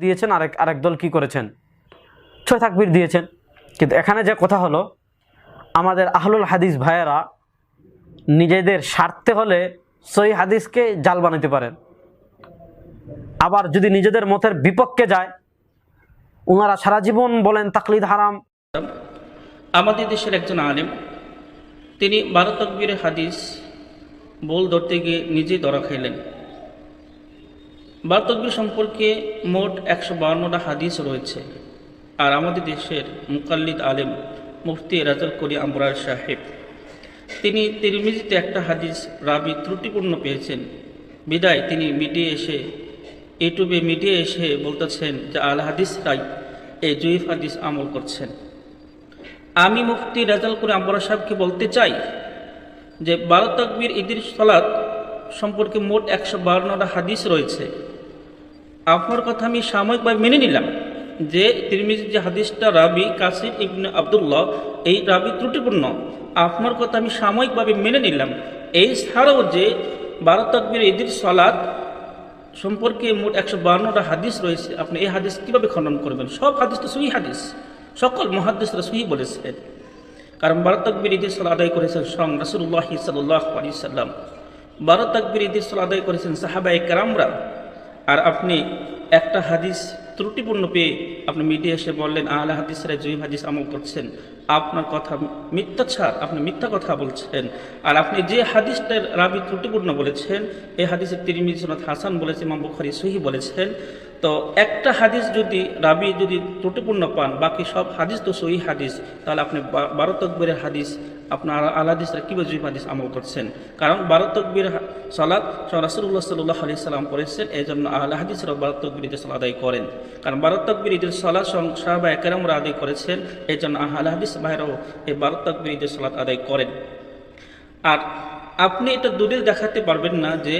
দিয়েছেন, আরেক আরেক দল কি করেছেন? ছয় তাকবির দিয়েছেন। কিন্তু এখানে যে কথা হলো, আমাদের আহলুল হাদিস ভাইয়েরা নিজেদের স্বার্থে হলে সই হাদিসকে জাল বানাতে পারেন। আবার যদি নিজেদের মতের বিপক্ষে যায় ওনারা সারা জীবন বলেন, তাকলিদ হারাম। আমাদের দেশের একজন আলেম, তিনি বারো তকবীরের হাদিস বল ধরতে গিয়ে নিজেই ধরা খাইলেন। বারো তকবীর সম্পর্কে মোট একশো বাউন্নটা হাদিস রয়েছে। আর আমাদের দেশের মুকাল্লিদ আলেম মুফতি রাজল করি আমরার সাহেব, তিনি তিরমিজিতে একটা হাদিস রাবি ত্রুটিপূর্ণ পেয়েছেন। বিদায় তিনি মিডিয়ে এসে, ইউটিউবে মিডিয়ে এসে বলতেছেন যে, আল হাদিসরাই এই জয়ীফ হাদিস আমল করছেন। আমি মুফতি রাজাল করে আম্বরা সাহেবকে বলতে চাই যে, বারো তকবীর ঈদের সলাৎ সম্পর্কে মোট একশো বারোটা হাদিস রয়েছে। আপনার কথা আমি সাময়িকভাবে মেনে নিলাম যে তিরমিজি যে হাদিসটা রাবি কাসির ইবনে আবদুল্লাহ, এই রাবি ত্রুটিপূর্ণ। আপনার কথা আমি সাময়িকভাবে মেনে নিলাম। এই ছাড়াও যে বারো তকবীর ঈদের সলাৎ সম্পর্কে মোট একশো বান্নটা হাদিস রয়েছে, আপনি এই হাদিস কীভাবে খণ্ডন করবেন? সব হাদিস তো সহি হাদিস। সকল মহাদিসরা সহি বলেছেন কারণ বারো তকবির ঈদের সাল আদায় করেছেন সং রাসুল্লাহি সাল্লাহ আলী সাল্লাম। বারো তকবির ঈদের সাল আদায় করেছেন সাহাবাই কারামরা। আর আপনি একটা হাদিস ত্রুটিপূর্ণ পেয়ে আপনি মিডিয়া এসে বললেন, আহলে হাদিসরা জয়ীব হাদিস আমল করছেন, আপনার কথা মিথ্যা ছাড়, আপনি মিথ্যা কথা বলছেন। আর আপনি যে হাদিসটার রাবি ত্রুটিপূর্ণ বলেছেন, এই হাদিসের তিরিমিজ সনাত হাসান বলেছে, ইমাম বুখারি সহি বলেছেন, তো একটা হাদিস যদি রাবি যদি ত্রুটিপূর্ণ পান, বাকি সব হাদিস তো সহি হাদিস, তাহলে আপনি বারো তকবীরের হাদিস আপনার আলাদিসরা কীভাবে জয়ীব হাদিস আমল করছেন? কারণ বারাত্তকবির তকবীর সালাদ রাসুল্লাহ সাল্লাহ আলি সাল্লাম করেছেন এই জন্য আলাহাদিস হাদিসরা বারো তকবীর ঈদের সালাদ আদায় করেন। কারণ বারো তকবীর ঈদের সালাদ সাহাবা একেরামরা আদায় করেছেন এই জন্য আল হাদিস ভাইরাও এই বারো তকবীর ঈদের সালাদ আদায় করেন। আর আপনি এটা দলিল দেখাতে পারবেন না যে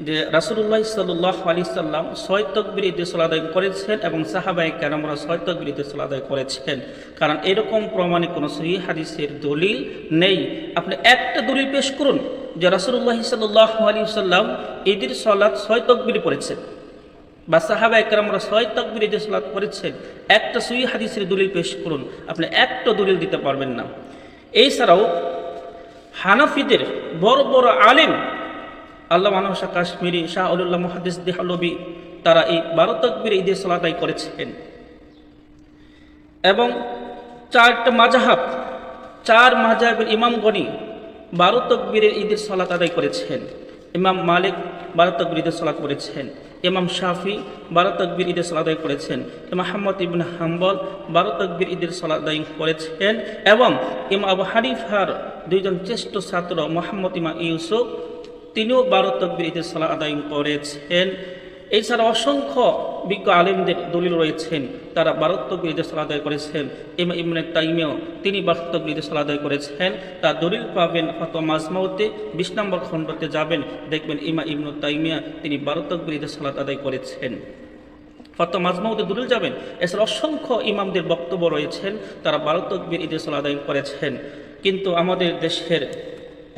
যে রাসুল্লাহ সাল্লাহ আলি সাল্লাম ছয় তকবির ঈদে আদায় করেছেন এবং সাহাবাই কেরামরা ছয় তকবির ঈদে আদায় করেছেন। কারণ এরকম প্রমাণে কোনো সহি হাদিসের দলিল নেই। আপনি একটা দলিল পেশ করুন যে রাসুল্লাহ সাল্লাহ আলী সাল্লাম ঈদের সলাৎ ছয় তকবির পড়েছেন বা সাহাবা একরামরা ছয় তকবির ঈদে সালাত করেছেন একটা সহি হাদিসের দলিল পেশ করুন। আপনি একটা দলিল দিতে পারবেন না। এছাড়াও হানাফিদের বড় বড় আলেম আল্লাহ মানবশা কাশ্মীরি শাহ আলুল্লাহ মহাদিস দেহালবি তারা এই বারো তকবির ঈদের সলাতাই করেছেন। এবং চারটা মাজাহাব চার মাজাহের ইমামগণি বারো তকবীরের ঈদের সলাত আদায় করেছেন। ইমাম মালিক বারো তকবির ঈদের সলাত করেছেন ইমাম শাফি বারো তকবীর ঈদের সলাত আদায় করেছেন। আহমদ ইবিন হাম্বল বারো তকবীর ঈদের সলাত আদায় করেছেন। এবং ইমাম আবু হানিফার দুইজন জ্যেষ্ঠ ছাত্র মোহাম্মদ ইমা ইউসুফ তিনিও বারো তকবীর ঈদের সালাত আদায় করেছেন। এছাড়া অসংখ্য বিজ্ঞ আলেমদের দলিল রয়েছেন, তারা বারো তকবীর ঈদের আদায় করেছেন। ইমা ইমনে তাইমেও তিনি বারো তকবীর ঈদের আদায় করেছেন। তার দলিল পাবেন ফত মাজমাউতে বিশ নম্বর খণ্ডতে যাবেন, দেখবেন ইমা ইবনু তাইমিয়া তিনি বারো তকবীর ঈদের সালাত আদায় করেছেন। ফত মাজমাউতে দলিল যাবেন, এছাড়া অসংখ্য ইমামদের বক্তব্য রয়েছেন, তারা বারো তকবীর ঈদের সালাত আদায় করেছেন। কিন্তু আমাদের দেশের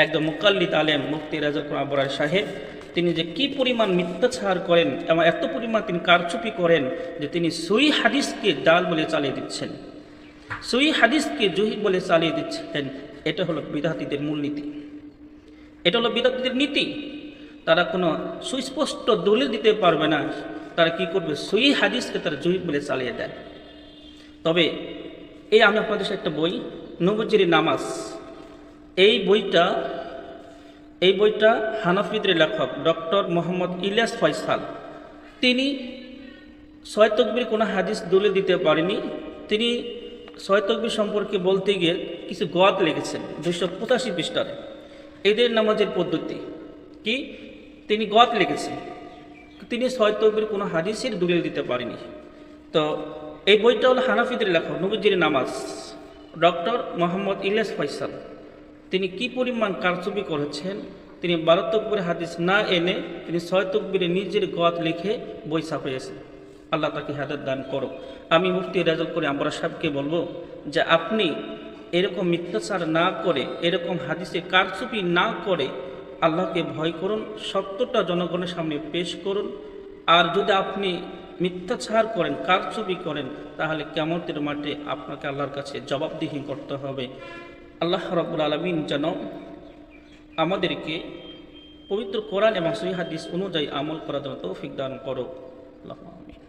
একদম মুকাল্লিদ আলেম মুফতি রাজা আবরার সাহেব, তিনি যে কি পরিমাণ মিথ্যাচার করেন এবং এত পরিমাণ তিনি কারচুপি করেন যে তিনি সুই হাদিসকে ডাল বলে চালিয়ে দিচ্ছেন। সুই হাদিসকে জহি বলে চালিয়ে দিচ্ছেন, এটা হলো বিদাতিদের মূলনীতি। এটা হলো বিদাতিদের নীতি। তারা কোনো সুস্পষ্ট দলিল দিতে পারবে না, তারা কি করবে? সুই হাদিসকে তারা জহি বলে চালিয়ে দেয়। তবে এই আমি আপনাদের সাথে একটা বই, নবজির নামাজ। এই বইটা এই বইটা হানাফিদের লেখক ডক্টর মোহাম্মদ ইলিয়াস ফয়সাল। তিনি ছয় তকবির কোনো হাদিস দলে দিতে পারেনি। তিনি ছয় তকবির সম্পর্কে বলতে গিয়ে কিছু গদ লিখেছেন দুশো পঁচাশি পৃষ্ঠার। এদের নামাজের পদ্ধতি কি? তিনি গদ লিখেছেন। তিনি ছয় তকবির কোনো হাদিসের দলিল দিতে পারেনি। তো এই বইটা হলো হানাফিদের লেখক নবজির নামাজ, ডক্টর মোহাম্মদ ইলিয়াস ফয়সাল। তিনি কি পরিমাণ কারচুপি করেছেন? তিনি বারো তকবির হাদিস না এনে তিনি ছয় তকবিরে নিজের গদ লিখে বই ছাপিয়েছেন আল্লাহ তাকে হাদার দান করো আমি মুফতি রাজল করে আমরা সাহেবকে বলব যে আপনি এরকম মিথ্যাচার না করে, এরকম হাদিসে কারচুপি না করে আল্লাহকে ভয় করুন, সত্যটা জনগণের সামনে পেশ করুন। আর যদি আপনি মিথ্যাচার করেন, কারচুপি করেন, তাহলে কেমতের মাঠে আপনাকে আল্লাহর কাছে জবাবদিহি করতে হবে। আল্লাহ রব্বুল আলমিন যেন আমাদেরকে পবিত্র কোরআন এবং সহি হাদিস অনুযায়ী আমল করার তৌফিক দান করো আল্লাহ আমিন